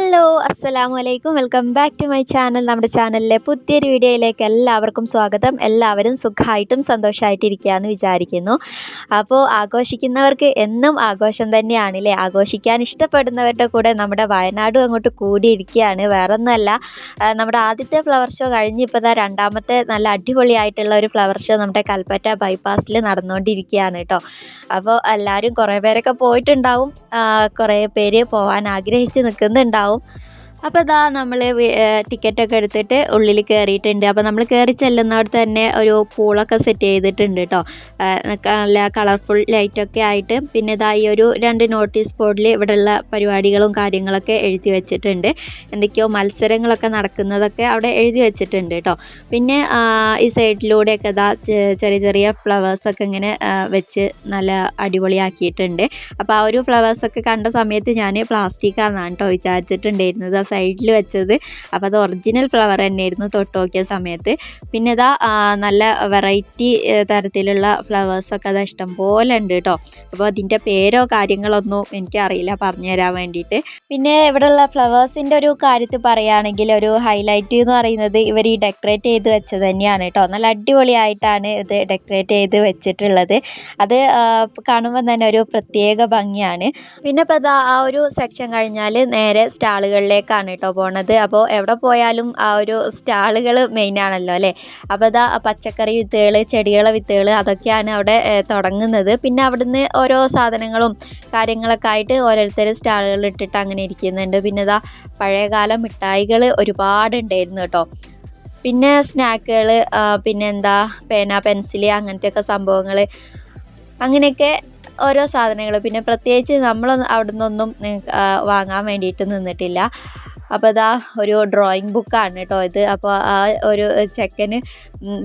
Hello അസ്സലാമു അലൈക്കും welcome back to my channel. നമ്മുടെ ചാനലിലെ പുതിയൊരു വീഡിയോയിലേക്ക് എല്ലാവർക്കും സ്വാഗതം. എല്ലാവരും സുഖമായിട്ടും സന്തോഷമായിട്ടിരിക്കുകയെന്ന് വിചാരിക്കുന്നു. അപ്പോൾ ആഘോഷിക്കുന്നവർക്ക് എന്നും ആഘോഷം തന്നെയാണല്ലേ? ആഘോഷിക്കാൻ ഇഷ്ടപ്പെടുന്നവരുടെ കൂടെ നമ്മുടെ വയനാടും അങ്ങോട്ട് കൂടിയിരിക്കുകയാണ്. വേറെ ഒന്നുമല്ല നമ്മുടെ ആദ്യത്തെ ഫ്ലവർ ഷോ കഴിഞ്ഞ് ഇപ്പോൾ ഇതാ രണ്ടാമത്തെ നല്ല അടിപൊളിയായിട്ടുള്ള ഒരു ഫ്ലവർ ഷോ നമ്മുടെ കൽപ്പറ്റ ബൈപ്പാസിൽ നടന്നുകൊണ്ടിരിക്കുകയാണ് കേട്ടോ. അപ്പോൾ എല്ലാവരും കുറേ പേരൊക്കെ പോയിട്ടുണ്ടാവും. കുറേ പേര് പോകാൻ ആഗ്രഹിച്ച് നിൽക്കുന്നുണ്ടാവും. well. അപ്പോൾ ഇതാ നമ്മൾ ടിക്കറ്റൊക്കെ എടുത്തിട്ട് ഉള്ളിൽ കയറിയിട്ടുണ്ട് അപ്പോൾ നമ്മൾ കയറി ചെല്ലുന്നിടത്ത് തന്നെ ഒരു പൂളൊക്കെ സെറ്റ് ചെയ്തിട്ടുണ്ട് കേട്ടോ നല്ല കളർഫുൾ ലൈറ്റൊക്കെ ആയിട്ട്. പിന്നെ ഇതാ ഈ ഒരു രണ്ട് നോട്ടീസ് ബോർഡിൽ ഇവിടെയുള്ള പരിപാടികളും കാര്യങ്ങളൊക്കെ എഴുതി വെച്ചിട്ടുണ്ട്. എന്തൊക്കെയോ മത്സരങ്ങളൊക്കെ നടക്കുന്നതൊക്കെ അവിടെ എഴുതി വെച്ചിട്ടുണ്ട് കേട്ടോ പിന്നെ ഈ സൈഡിലൂടെയൊക്കെ ഇതാ ചെറിയ ചെറിയ ഫ്ലവേഴ്സൊക്കെ ഇങ്ങനെ വെച്ച് നല്ല അടിപൊളിയാക്കിയിട്ടുണ്ട്. അപ്പോൾ ആ ഒരു ഫ്ലവേഴ്സൊക്കെ കണ്ട സമയത്ത് ഞാൻ പ്ലാസ്റ്റിക് ആണെന്നാണ് കേട്ടോ വിചാരിച്ചിട്ടുണ്ടായിരുന്നത്. സൈഡിൽ വെച്ചത്. അപ്പോൾ അത് ഒറിജിനൽ ഫ്ലവർ തന്നെയായിരുന്നു തൊട്ട് നോക്കിയ സമയത്ത്. പിന്നെ ഇതാ നല്ല വെറൈറ്റി തരത്തിലുള്ള ഫ്ലവേഴ്സൊക്കെ അത് ഇഷ്ടം പോലെ ഉണ്ട് കേട്ടോ അപ്പോൾ അതിന്റെ പേരോ കാര്യങ്ങളൊന്നും എനിക്കറിയില്ല പറഞ്ഞു തരാൻ വേണ്ടിയിട്ട്. പിന്നെ ഇവിടെയുള്ള ഫ്ലവേഴ്സിന്റെ ഒരു കാര്യത്തിൽ പറയുകയാണെങ്കിൽ ഒരു ഹൈലൈറ്റ് എന്ന് പറയുന്നത് ഇവർ ഈ ഡെക്കറേറ്റ് ചെയ്ത് വെച്ചത് തന്നെയാണ് കേട്ടോ നല്ല അടിപൊളിയായിട്ടാണ് ഇത് ഡെക്കറേറ്റ് ചെയ്ത് വെച്ചിട്ടുള്ളത്. അത് കാണുമ്പോൾ തന്നെ ഒരു പ്രത്യേക ഭംഗിയാണ്. പിന്നെ ഇപ്പോൾ ആ ഒരു സെക്ഷൻ കഴിഞ്ഞാൽ നേരെ സ്റ്റാളുകളിലേക്കാണ് കേട്ടോ പോണത്. അപ്പോൾ എവിടെ പോയാലും ആ ഒരു സ്റ്റാളുകൾ മെയിൻ ആണല്ലോ അല്ലേ? അപ്പോൾ ഇതാ പച്ചക്കറി വിത്തുകൾ ചെടികളെ വിത്തുകൾ അതൊക്കെയാണ് അവിടെ തുടങ്ങുന്നത്. പിന്നെ അവിടുന്ന് ഓരോ സാധനങ്ങളും കാര്യങ്ങളൊക്കെ ആയിട്ട് ഓരോരുത്തർ സ്റ്റാളുകൾ ഇട്ടിട്ട് അങ്ങനെ ഇരിക്കുന്നുണ്ട്. പിന്നെ ഇതാ പഴയകാല മിഠായികൾ ഒരുപാട് ഉണ്ടായിരുന്നു കേട്ടോ പിന്നെ സ്നാക്കുകൾ പിന്നെ എന്താ പേന പെൻസിൽ അങ്ങനത്തെയൊക്കെ സംഭവങ്ങൾ അങ്ങനെയൊക്കെ ഓരോ സാധനങ്ങൾ. പിന്നെ പ്രത്യേകിച്ച് നമ്മളൊന്നും അവിടെ നിന്നൊന്നും വാങ്ങാൻ വേണ്ടിയിട്ട് നിന്നിട്ടില്ല. അപ്പോൾ അതാ ഒരു ഡ്രോയിങ് ബുക്കാണ് കേട്ടോ ഇത്. അപ്പോൾ ആ ഒരു ചെക്കന്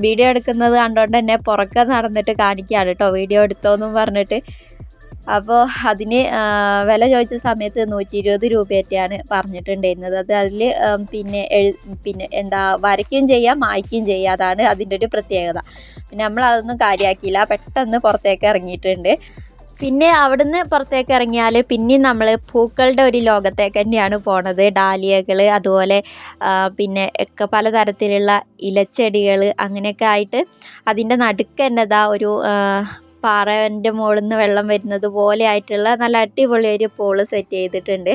വീഡിയോ എടുക്കുന്നത് കണ്ടുകൊണ്ട് തന്നെ പുറക്കെ നടന്നിട്ട് കാണിക്കുകയാണ് കേട്ടോ വീഡിയോ എടുത്തോന്നും പറഞ്ഞിട്ട്. അപ്പോൾ അതിന് വില ചോദിച്ച സമയത്ത് നൂറ്റി ഇരുപത് രൂപയൊക്കെയാണ് പറഞ്ഞിട്ടുണ്ടായിരുന്നത്. അത് അതിൽ പിന്നെ എഴു പിന്നെ എന്താ വരയ്ക്കുകയും ചെയ്യാം മായ്ക്കുകയും ചെയ്യാം. അതാണ് അതിന്റെ ഒരു പ്രത്യേകത. പിന്നെ നമ്മൾ അതൊന്നും കാര്യമാക്കിയില്ല പെട്ടെന്ന് പുറത്തേക്ക് ഇറങ്ങിയിട്ടുണ്ട്. പിന്നെ അവിടുന്ന് പുറത്തേക്ക് ഇറങ്ങിയാൽ പിന്നെ നമ്മൾ പൂക്കളുടെ ഒരു ലോകത്തേക്ക് തന്നെയാണ് പോണത്. ഡാലിയകൾ അതുപോലെ പിന്നെ ഒക്കെ പലതരത്തിലുള്ള ഇലച്ചെടികൾ അങ്ങനെയൊക്കെ ആയിട്ട് അതിന്റെ നടുക്ക് തന്നെ ഒരു പാറവന്റെ മുകളിൽ നിന്ന് വെള്ളം വരുന്നത് പോലെ ആയിട്ടുള്ള നല്ല അടിപൊളി ഒരു പോൾ സെറ്റ് ചെയ്തിട്ടുണ്ട്.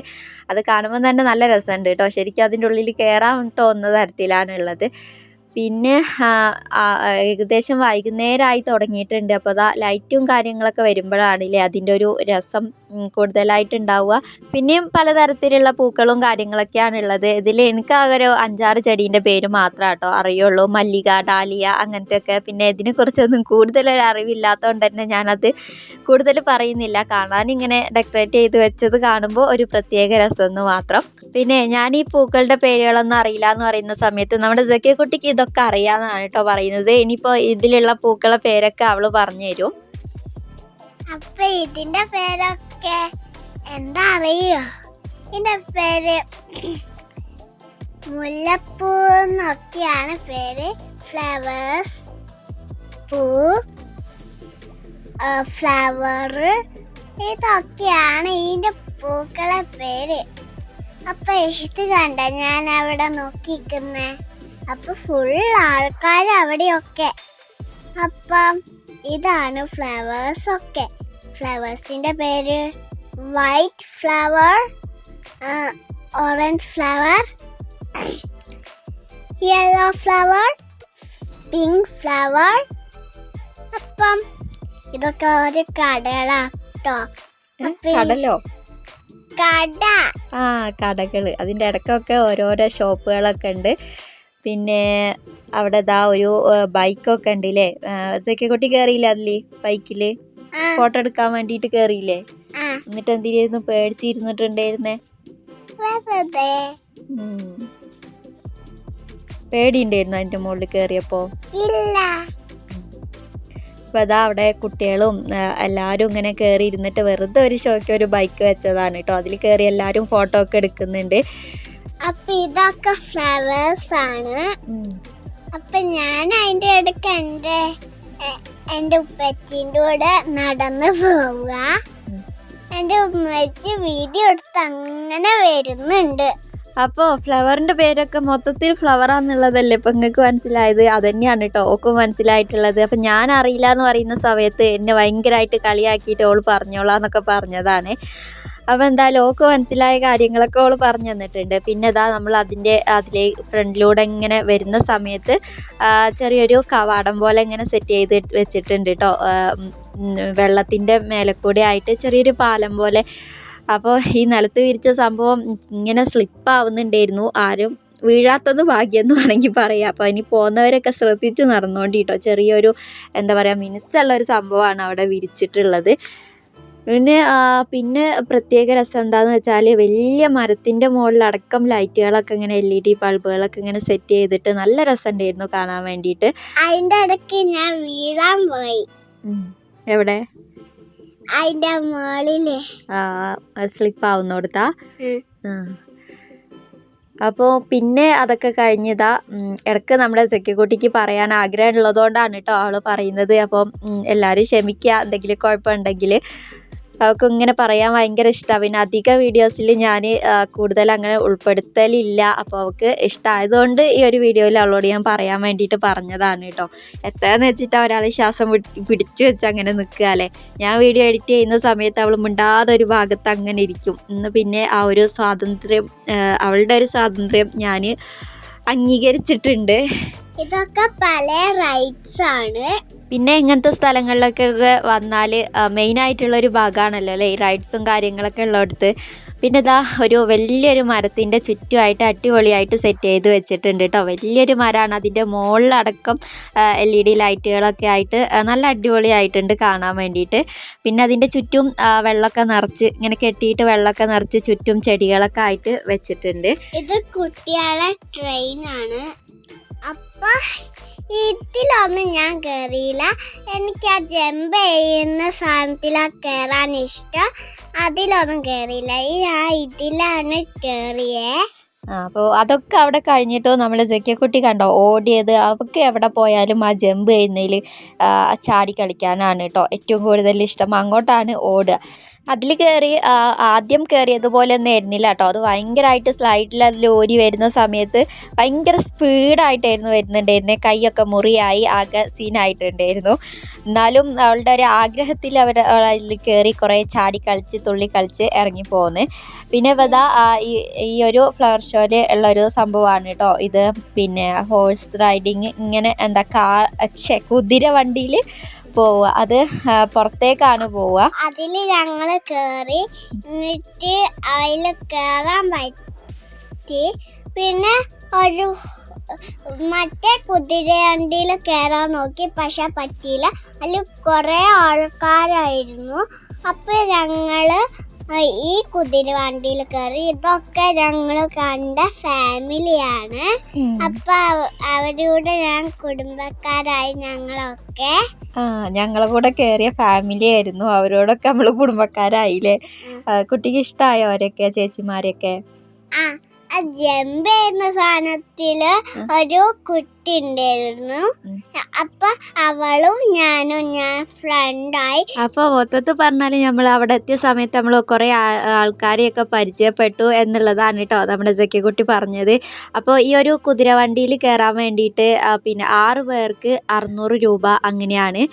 അത് കാണുമ്പോൾ തന്നെ നല്ല രസമുണ്ട് കേട്ടോ ശരിക്കും അതിന്റെ ഉള്ളിൽ കയറാൻ തോന്നുന്ന തരത്തിലാണുള്ളത്. പിന്നെ ഏകദേശം വൈകുന്നേരമായി തുടങ്ങിയിട്ടുണ്ട്. അപ്പോൾ അതാ ലൈറ്റും കാര്യങ്ങളൊക്കെ വരുമ്പോഴാണില്ലേ അതിന്റെ ഒരു രസം കൂടുതലായിട്ടുണ്ടാവുക. പിന്നെയും പലതരത്തിലുള്ള പൂക്കളും കാര്യങ്ങളൊക്കെയാണ് ഉള്ളത്. ഇതിൽ എനിക്ക് ഒരു അഞ്ചാറ് ചെടീന്റെ പേര് മാത്രമേ കേട്ടോ അറിയുള്ളൂ. മല്ലിക ഡാലിയ അങ്ങനത്തെ ഒക്കെ പിന്നെ ഇതിനെക്കുറിച്ചൊന്നും കൂടുതൽ അറിവില്ലാത്തതുകൊണ്ട് തന്നെ ഞാനത് കൂടുതൽ പറയുന്നില്ല. കാണാൻ ഇങ്ങനെ ഡെക്കറേറ്റ് ചെയ്ത് വെച്ചത് കാണുമ്പോൾ ഒരു പ്രത്യേക രസമെന്ന് മാത്രം. പിന്നെ ഞാൻ ഈ പൂക്കളുടെ പേരുകളൊന്നും അറിയില്ല എന്ന് പറയുന്ന സമയത്ത് നമ്മുടെ ഇതൊക്കെ കുട്ടിക്ക് ഇതൊക്കെ അറിയാമെന്നാണ് കേട്ടോ പറയുന്നത്. ഇനിയിപ്പോൾ ഇതിലുള്ള പൂക്കളുടെ പേരൊക്കെ അവൾ പറഞ്ഞു തരും അപ്പൊ ഇതിന്റെ പേരൊക്കെ എന്താ അറിയോ? ഇതിന്റെ പേര് മുല്ലപ്പൂ എന്നൊക്കെയാണ് പേര്. ഫ്ലവേഴ്സ് പൂ ഫ്ലവർ ഇതൊക്കെയാണ് ഇതിന്റെ പൂക്കളെ പേര്. അപ്പൊ ഇത് കണ്ട? ഞാൻ അവിടെ നോക്കിക്കുന്നേ അപ്പൊ ഫുൾ ആൾക്കാർ അവിടെയൊക്കെ. അപ്പം ഇതാണ് ഫ്ലവേഴ്സ് ഒക്കെ ഫ്ലവേഴ്സിന്റെ പേര് white flower orange flower yellow flower pink flower. അപ്പം ഇതൊക്കെ ഒരു കടകളാട്ടോ കടലോ? കട. ആ കടകൾ. അതിന്റെ ഇടയ്ക്കൊക്കെ ഓരോരോ ഷോപ്പുകളൊക്കെ ഉണ്ട്. പിന്നെ അവിടെ ഇതാ ഒരു ബൈക്കൊക്കെ ഉണ്ട് ഇല്ലേ കുട്ടി കയറിയില്ല അതിൽ ബൈക്കിൽ ഫോട്ടോ എടുക്കാൻ വേണ്ടിട്ട് കേറിയില്ലേ? എന്നിട്ട് എന്തിനായിരുന്നു? പേടിച്ചിരുന്നിട്ടുണ്ടായിരുന്നേ. പേടിയുണ്ടായിരുന്നു അതിന്റെ മുകളിൽ കേറിയപ്പോ? അപ്പൊ അതാ അവിടെ കുട്ടികളും എല്ലാരും ഇങ്ങനെ കയറി ഇരുന്നിട്ട് വെറുതെ ഒരു ഷോക്ക് ഒരു ബൈക്ക് വെച്ചതാണ് കേട്ടോ. അതിൽ കയറി എല്ലാരും ഫോട്ടോ ഒക്കെ എടുക്കുന്നുണ്ട്. അപ്പൊ ഇതൊക്കെ ഫ്ലവേഴ്സ് ആണ്. അപ്പൊ ഞാൻ അതിന്റെ ഇടയ്ക്ക് എന്റെ എ- എന്റെ ഉപ്പച്ചിന്റെ കൂടെ നടന്ന് പോവുക. എന്റെ ഉമ്മച്ചി വീഡിയോ എടുത്ത് അങ്ങനെ വരുന്നുണ്ട്. അപ്പോൾ ഫ്ലവറിന്റെ പേരൊക്കെ മൊത്തത്തിൽ ഫ്ലവറാന്നുള്ളതല്ലേ ഇപ്പം നിങ്ങൾക്ക് മനസ്സിലായത്? അതന്നെയാണ് കേട്ടോ ഓക്കും മനസ്സിലായിട്ടുള്ളത്. അപ്പം ഞാൻ അറിയില്ല എന്ന് പറയുന്ന സമയത്ത് എന്നെ ഭയങ്കരമായിട്ട് കളിയാക്കിയിട്ട് ഓൾ പറഞ്ഞോളാം എന്നൊക്കെ പറഞ്ഞതാണ്. അപ്പോൾ എന്താ ഓക്ക് മനസ്സിലായ കാര്യങ്ങളൊക്കെ ഓൾ പറഞ്ഞു തന്നിട്ടുണ്ട്. പിന്നെ ഇതാ നമ്മൾ അതിന്റെ അതിലെ ഫ്രണ്ടിലൂടെ ഇങ്ങനെ വരുന്ന സമയത്ത് ചെറിയൊരു കവാടം പോലെ ഇങ്ങനെ സെറ്റ് ചെയ്ത് വെച്ചിട്ടുണ്ട് കേട്ടോ വെള്ളത്തിന്റെ കൂടെ ആയിട്ട് ചെറിയൊരു പാലം പോലെ. അപ്പോൾ ഈ നിലത്ത് വിരിച്ച സംഭവം ഇങ്ങനെ സ്ലിപ്പ് ആവുന്നുണ്ടായിരുന്നു. ആരും വീഴാത്തത് ഭാഗ്യം എന്ന് വേണമെങ്കിൽ പറയാം. അപ്പോൾ ഇനി പോകുന്നവരൊക്കെ ശ്രദ്ധിച്ച് നടന്നുകൊണ്ടിട്ടോ ചെറിയൊരു എന്താ പറയുക മിനുസ്സുള്ള ഒരു സംഭവമാണ് അവിടെ വിരിച്ചിട്ടുള്ളത്. പിന്നെ പിന്നെ പ്രത്യേക രസം എന്താണെന്ന് വെച്ചാൽ വലിയ മരത്തിന്റെ മുകളിലടക്കം ലൈറ്റുകളൊക്കെ ഇങ്ങനെ എൽ ഇ ഡി ബൾബുകളൊക്കെ ഇങ്ങനെ സെറ്റ് ചെയ്തിട്ട് നല്ല രസം ഉണ്ടായിരുന്നു കാണാൻ വേണ്ടിയിട്ട്. അതിന്റെ ഇടയ്ക്ക് ഞാൻ വീഴാൻ പോയി. എവിടെ? അതിന്റെ ആ സ്ലിപ്പ് ആവുന്നോടത്താ കൊടുത്താ അപ്പോൾ പിന്നെ അതൊക്കെ കഴിഞ്ഞതാ ഇടയ്ക്ക് നമ്മുടെ ചെക്കിക്കുട്ടിക്ക് പറയാൻ ആഗ്രഹമുള്ളതുകൊണ്ടാണ് കേട്ടോ അവൾ പറയുന്നത്. അപ്പം എല്ലാവരും ക്ഷമിക്കുക എന്തെങ്കിലും കുഴപ്പമുണ്ടെങ്കിൽ അവൾക്ക് ഇങ്ങനെ പറയാൻ ഭയങ്കര ഇഷ്ടമാണ് പിന്നെ അധിക വീഡിയോസിൽ ഞാൻ കൂടുതൽ അങ്ങനെ ഉൾപ്പെടുത്തലില്ല. അപ്പോൾ അവൾക്ക് ഇഷ്ടമായതുകൊണ്ട് ഈ ഒരു വീഡിയോയിൽ അവളോട് ഞാൻ പറയാൻ വേണ്ടിയിട്ട് പറഞ്ഞതാണ് കേട്ടോ. എത്രയെന്ന് വെച്ചിട്ട് ഒരാൾ ശ്വാസം പിടി- പിടിച്ചു വെച്ച് അങ്ങനെ നിൽക്കുക അല്ലേ? ഞാൻ വീഡിയോ എഡിറ്റ് ചെയ്യുന്ന സമയത്ത് അവൾ മിണ്ടാതെ ഒരു ഭാഗത്ത് അങ്ങനെ ഇരിക്കും. ഇന്ന് പിന്നെ ആ ഒരു സ്വാതന്ത്ര്യം അവളുടെ ഒരു സ്വാതന്ത്ര്യം ഞാൻ അംഗീകരിച്ചിട്ടുണ്ട്. ഇതൊക്കെ പല റൈറ്റ്സ് ആണ്. പിന്നെ ഇങ്ങനത്തെ സ്ഥലങ്ങളിലൊക്കെ വന്നാൽ മെയിനായിട്ടുള്ള ഒരു ഭാഗമാണല്ലോ അല്ലേ? റൈറ്റ്സും റൈഡ്സും കാര്യങ്ങളൊക്കെ ഉള്ളിടത്ത്. പിന്നെ ഇതാ ഒരു വലിയൊരു മരത്തിന്റെ ചുറ്റുമായിട്ട് അടിപൊളിയായിട്ട് സെറ്റ് ചെയ്ത് വെച്ചിട്ടുണ്ട് കേട്ടോ വലിയൊരു മരമാണ് അതിന്റെ മുകളിലടക്കം എൽ ഇ ഡി ലൈറ്റുകളൊക്കെ ആയിട്ട് നല്ല അടിപൊളിയായിട്ടുണ്ട് കാണാൻ വേണ്ടിയിട്ട്. പിന്നെ അതിന്റെ ചുറ്റും വെള്ളമൊക്കെ നിറച്ച് ഇങ്ങനെ കെട്ടിയിട്ട് വെള്ളമൊക്കെ നിറച്ച് ചുറ്റും ചെടികളൊക്കെ ആയിട്ട് വെച്ചിട്ടുണ്ട്. ഇത് കുട്ടികളെ ട്രെയിൻ ആണ്. അപ്പൊ ഇതിലൊന്നും ഞാൻ കയറിയില്ല എനിക്ക് ആ ജമ്പ് ചെയ്യുന്ന സാധനത്തിലാണ് കയറാൻ ഇഷ്ടം. അതിലൊന്നും കയറിയില്ല ആ ഇതിലാണ് കയറിയേ അപ്പോൾ അതൊക്കെ അവിടെ കഴിഞ്ഞിട്ടോ? നമ്മൾ ജക്കിയക്കുട്ടി കണ്ടോ? ഓടിയത്. അവൾക്ക് എവിടെ പോയാലും ആ ജമ്പ് ചെയ്യുന്നതിൽ ചാടി കളിക്കാനാണ് കേട്ടോ ഏറ്റവും കൂടുതൽ ഇഷ്ടം. അങ്ങോട്ടാണ് ഓടുക. അതിൽ കയറി ആദ്യം കയറിയതുപോലെ ഒന്നും ആയിരുന്നില്ല കേട്ടോ. അത് ഭയങ്കരമായിട്ട് സ്ലൈഡിൽ അതിൽ ഓരി വരുന്ന സമയത്ത് ഭയങ്കര സ്പീഡായിട്ടായിരുന്നു വരുന്നുണ്ടായിരുന്നത് കൈയൊക്കെ മുറിയായി ആകെ സീനായിട്ടുണ്ടായിരുന്നു എന്നാലും അവളുടെ ഒരു ആഗ്രഹത്തിൽ അവർ അതിൽ കയറി കുറേ ചാടി കളിച്ച് തുള്ളി കളിച്ച് ഇറങ്ങി പോകുന്നത് പിന്നെ ആ, ഈ ഒരു ഫ്ലവർ ഷോയിൽ ഉള്ള ഒരു സംഭവമാണ് കേട്ടോ. ഇത് പിന്നെ ഹോഴ്സ് റൈഡിങ് ഇങ്ങനെ എന്താ കാ കുതിര വണ്ടിയിൽ പോവുക. അത് പുറത്തേക്കാണ് പോവുക. അതിൽ ഞങ്ങൾ കേറി എന്നിട്ട് അതിൽ കേറാൻ പറ്റി. പിന്നെ ഒരു മറ്റേ കുതിരവണ്ടിയിൽ കയറാൻ നോക്കി. പക്ഷെ പറ്റിയില്ല. അതിൽ കുറേ ആൾക്കാരായിരുന്നു. അപ്പോൾ ഞങ്ങൾ ഈ കുതിരവണ്ടിയിൽ കയറി ഇതൊക്കെ ഞങ്ങൾ കണ്ട ഫാമിലിയാണ് അപ്പൊ അവ- അവരുടെ ഞാൻ കുടുംബക്കാരായി ഞങ്ങളൊക്കെ. ഞങ്ങളെ കൂടെ കയറിയ ഫാമിലി ആയിരുന്നു. അവരോടൊക്കെ നമ്മൾ കുടുംബക്കാരായില്ലേ? കുട്ടിക്ക് ഇഷ്ടമായോ അവരൊക്കെ ചേച്ചിമാരെയൊക്കെ? ആ ആ ജമ്പ് ചെയ്യുന്ന സാധനത്തിൽ ഒരു കുട്ടി ഉണ്ടായിരുന്നു. അപ്പൊ അവളും ഞാനും ഞാൻ ഫ്രണ്ടായി അപ്പൊ മൊത്തത്തിൽ പറഞ്ഞാൽ നമ്മൾ അവിടെ എത്തിയ സമയത്ത് നമ്മൾ കുറെ ആൾക്കാരെയൊക്കെ പരിചയപ്പെട്ടു എന്നുള്ളതാണ് കേട്ടോ നമ്മുടെ ജക്കിക്കുട്ടി പറഞ്ഞത്. അപ്പോൾ ഈ ഒരു കുതിരവണ്ടിയിൽ കയറാൻ വേണ്ടിയിട്ട് പിന്നെ ആറ് പേർക്ക് അറുന്നൂറ് രൂപ അങ്ങനെയാണ്.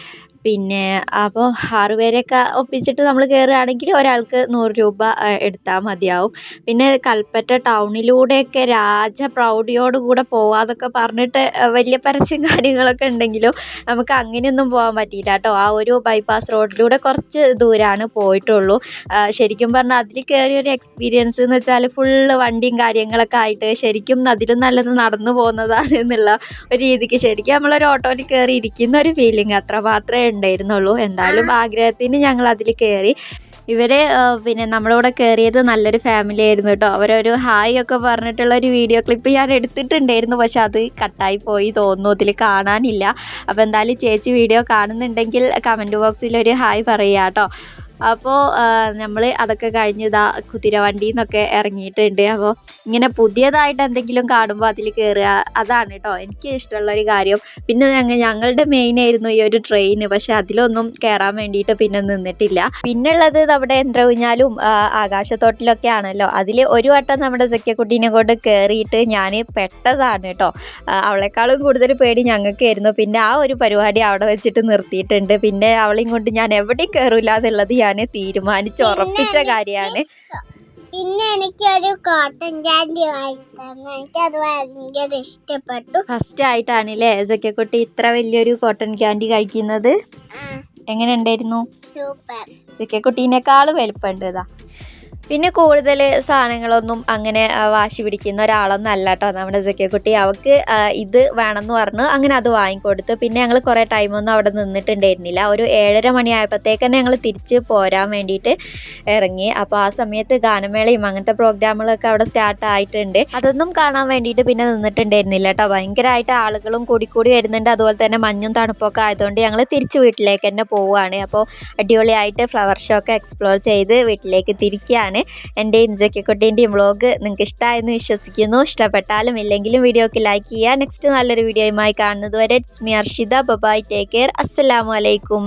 പിന്നെ അപ്പോൾ ആറ് പേരെയൊക്കെ ഒപ്പിച്ചിട്ട് നമ്മൾ കയറുകയാണെങ്കിൽ ഒരാൾക്ക് നൂറ് രൂപ എടുത്താൽ മതിയാവും. പിന്നെ കൽപ്പറ്റ ടൗണിലൂടെയൊക്കെ രാജ പ്രൗഢിയോടുകൂടെ പോവാതൊക്കെ പറഞ്ഞിട്ട് വലിയ പരസ്യം കാര്യങ്ങളൊക്കെ ഉണ്ടെങ്കിലും നമുക്ക് അങ്ങനെയൊന്നും പോകാൻ പറ്റിയില്ല കേട്ടോ. ആ ഒരു ബൈപ്പാസ് റോഡിലൂടെ കുറച്ച് ദൂരമാണ് പോയിട്ടുള്ളൂ. ശരിക്കും പറഞ്ഞാൽ അതിൽ കയറിയ ഒരു എക്സ്പീരിയൻസ് എന്ന് വെച്ചാൽ ഫുള്ള് വണ്ടിയും കാര്യങ്ങളൊക്കെ ആയിട്ട് ശരിക്കും അതിലും നല്ലത് നടന്നു പോകുന്നതാണ് എന്നുള്ള ഒരു രീതിക്ക് ശരിക്കും നമ്മളൊരു ഓട്ടോയിൽ കയറി ഇരിക്കുന്ന ഒരു ഫീലിംഗ് അത്ര മാത്രമേ ഉണ്ടായിരുന്നുള്ളൂ. എന്തായാലും ആഗ്രഹത്തിന് ഞങ്ങൾ അതിൽ കയറി ഇവർ ആ, പിന്നെ നമ്മളിവിടെ കയറിയത് നല്ലൊരു ഫാമിലി ആയിരുന്നു കേട്ടോ അവരൊരു ഹായ് ഒക്കെ പറഞ്ഞിട്ടുള്ള ഒരു വീഡിയോ ക്ലിപ്പ് ഞാൻ എടുത്തിട്ടുണ്ടായിരുന്നു. പക്ഷെ അത് കട്ടായി പോയി തോന്നുന്നു. അതിൽ കാണാനില്ല. അപ്പോൾ എന്തായാലും ചേച്ചി വീഡിയോ കാണുന്നുണ്ടെങ്കിൽ കമന്റ് ബോക്സിൽ ഒരു ഹായ് പറയുക കേട്ടോ അപ്പോൾ നമ്മൾ അതൊക്കെ കഴിഞ്ഞ് ഇതാ കുതിരവണ്ടിയിൽ ഇറങ്ങിയിട്ടുണ്ട്. അപ്പോൾ ഇങ്ങനെ പുതിയതായിട്ട് എന്തെങ്കിലും കാണുമ്പോൾ അതിൽ കയറുക അതാണ് കേട്ടോ എനിക്ക് ഇഷ്ടമുള്ള ഒരു കാര്യം. പിന്നെ ഞങ്ങൾ ഞങ്ങളുടെ മെയിൻ ആയിരുന്നു ഈ ഒരു ട്രെയിൻ പക്ഷെ അതിലൊന്നും കയറാൻ വേണ്ടിയിട്ട് പിന്നെ നിന്നിട്ടില്ല. പിന്നെ ഉള്ളത് നമ്മുടെ യന്ത്രഊഞ്ഞാലും ആകാശത്തോട്ടിലൊക്കെ ആണല്ലോ. അതിൽ ഒരു വട്ടം നമ്മുടെ സഖ്യക്കുട്ടീനെ കൊണ്ട് കയറിയിട്ട് ഞാൻ പെട്ടതാണ് കേട്ടോ അവളെക്കാളും കൂടുതൽ പേടി ഞങ്ങൾക്കായിരുന്നു. പിന്നെ ആ ഒരു പരിപാടി അവിടെ വെച്ചിട്ട് നിർത്തിയിട്ടുണ്ട്. പിന്നെ അവളെയും കൊണ്ട് ഞാൻ എവിടെയും കയറൂല എന്നുള്ളത് ഞാൻ തീരുമാനിച്ച് ഉറപ്പിച്ച കാര്യമാണ് പിന്നെ എനിക്ക് ഒരു കോട്ടൺ ക്യാൻഡി വാങ്ങിത്തന്നു. അത് ഭയങ്കര ഇഷ്ടപ്പെട്ടു. ഫസ്റ്റ് ആയിട്ടാണ് അല്ലേ സഖ്യക്കുട്ടി ഇത്ര വലിയൊരു കോട്ടൺ ക്യാൻഡി കഴിക്കുന്നത്? എങ്ങനെ ഉണ്ടായിരുന്നു? സൂപ്പർ. സഖ്യക്കുട്ടീനേക്കാളും വലിപ്പമുണ്ട് പിന്നെ കൂടുതൽ സാധനങ്ങളൊന്നും അങ്ങനെ വാശി പിടിക്കുന്ന ഒരാളൊന്നും അല്ല കേട്ടോ നമ്മുടെ സഖ്യക്കുട്ടി. അവൾക്ക് ഇത് വേണമെന്ന് പറഞ്ഞു. അങ്ങനെ അത് വാങ്ങിക്കൊടുത്തു. പിന്നെ ഞങ്ങൾ കുറേ ടൈമൊന്നും അവിടെ നിന്നിട്ടുണ്ടായിരുന്നില്ല. ഒരു ഏഴര മണിയായപ്പോഴത്തേക്ക് തന്നെ ഞങ്ങൾ തിരിച്ച് പോരാൻ വേണ്ടിയിട്ട് ഇറങ്ങി അപ്പോൾ ആ സമയത്ത് ഗാനമേളയും അങ്ങനത്തെ പ്രോഗ്രാമുകളൊക്കെ അവിടെ സ്റ്റാർട്ട് ആയിട്ടുണ്ട്. അതൊന്നും കാണാൻ വേണ്ടിയിട്ട് പിന്നെ നിന്നിട്ടുണ്ടായിരുന്നില്ല കേട്ടോ ഭയങ്കരമായിട്ട് ആളുകളും കൂടി കൂടി വരുന്നുണ്ട്. അതുപോലെ തന്നെ മഞ്ഞും തണുപ്പൊക്കെ ആയതുകൊണ്ട് ഞങ്ങൾ തിരിച്ച് വീട്ടിലേക്ക് തന്നെ പോവുകയാണ് അപ്പോൾ അടിപൊളിയായിട്ട് ഫ്ലവർ ഷോ ഒക്കെ എക്സ്പ്ലോർ ചെയ്ത് വീട്ടിലേക്ക് തിരിക്കുകയാണ് എന്റെ ഇഞ്ചക്കിക്കുട്ടീന്റെയും വ്ളോഗ് നിങ്ങൾക്ക് ഇഷ്ടമായെന്ന് വിശ്വസിക്കുന്നു. ഇഷ്ടപ്പെട്ടാലും ഇല്ലെങ്കിലും വീഡിയോക്ക് ലൈക്ക് ചെയ്യുക നെക്സ്റ്റ് നല്ലൊരു വീഡിയോയുമായി കാണുന്നത് വരെ it's me Arshitha. Bye bye take care അസ്സലാമു അലൈക്കും.